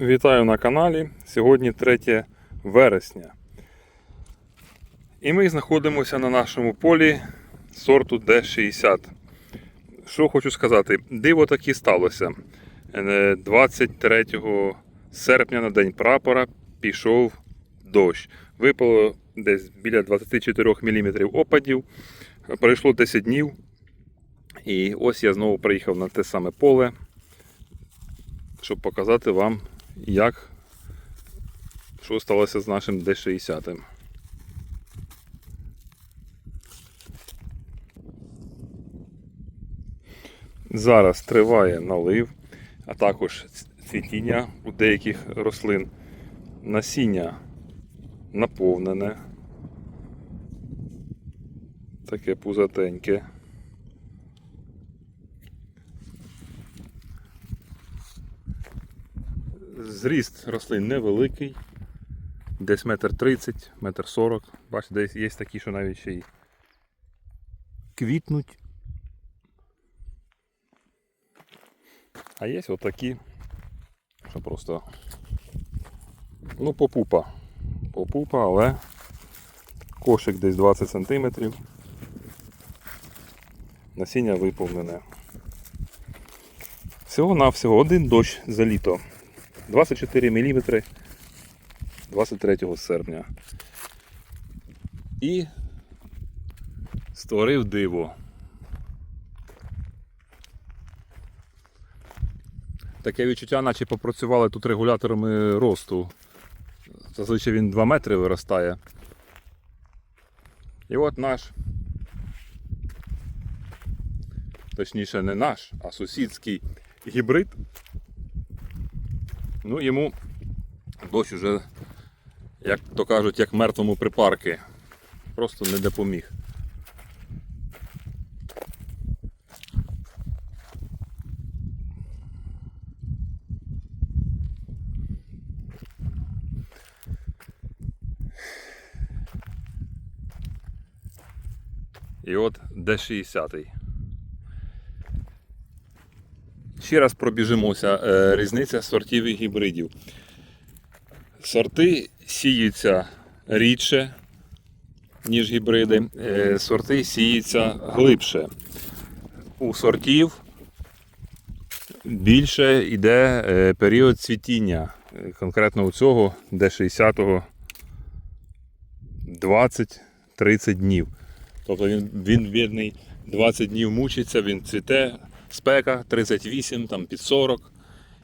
Вітаю на каналі. Сьогодні 3 вересня. І ми знаходимося на нашому полі сорту D60. Що хочу сказати, диво таки сталося. Е, 23 серпня на день прапора пішов дощ. Випало десь біля 24 мм опадів. Пройшло 10 днів. І ось я знову приїхав на те саме поле, щоб показати вам, як що сталося з нашим D60. Зараз триває налив, а також цвітіння у деяких рослин. Насіння наповнене. Таке пузатеньке. Зріст рослин невеликий, десь метр тридцять, метр сорок. Бачите, десь є такі, що навіть ще й квітнуть. А є отакі, що просто ну попупа. Попупа, але кошик десь 20 см. Насіння виповнене. Всього-навсього один дощ за літо. 24 мм 23 серпня. І створив диво. Таке відчуття, наче попрацювали тут регуляторами росту. Зазвичай він 2 метри виростає. І от наш, точніше не наш, а сусідський гібрид Ну, йому дощ уже, як то кажуть, як мертвому припарки. Просто не допоміг. І от D60. Ще раз пробіжимося. Е, Різниця сортів і гібридів. Сорти сіються рідше, ніж гібриди. Е, Сорти сіються глибше. У сортів більше йде е, період цвітіння. Конкретно у цього D60 20-30 днів. Тобто він, він бідний 20 днів мучиться, він цвіте, спека 38, там під 40.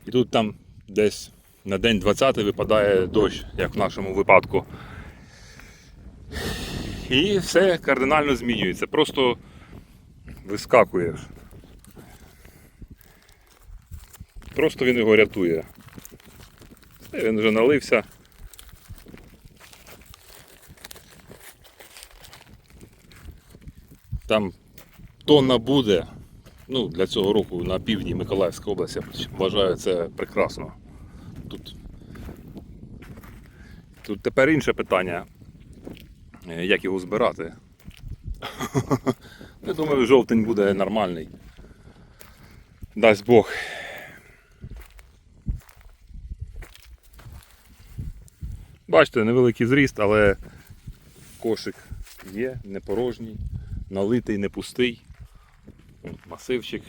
І тут там десь на день 20 випадає дощ, як в нашому випадку. І все кардинально змінюється. Просто вискакуєш. Просто він його рятує. Все, Він вже налився. Там тонна буде. Ну, для цього року на півдні Миколаївська область, я вважаю це прекрасно. Тут, тут тепер інше питання, е, як його збирати. Я думаю, жовтень буде нормальний. Дасть Бог. Бачите, невеликий зріст, але кошик є, не порожній, налитий, не пустий. Масивчик.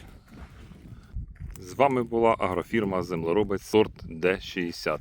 З вами була агрофірма Землеробець сорт D60.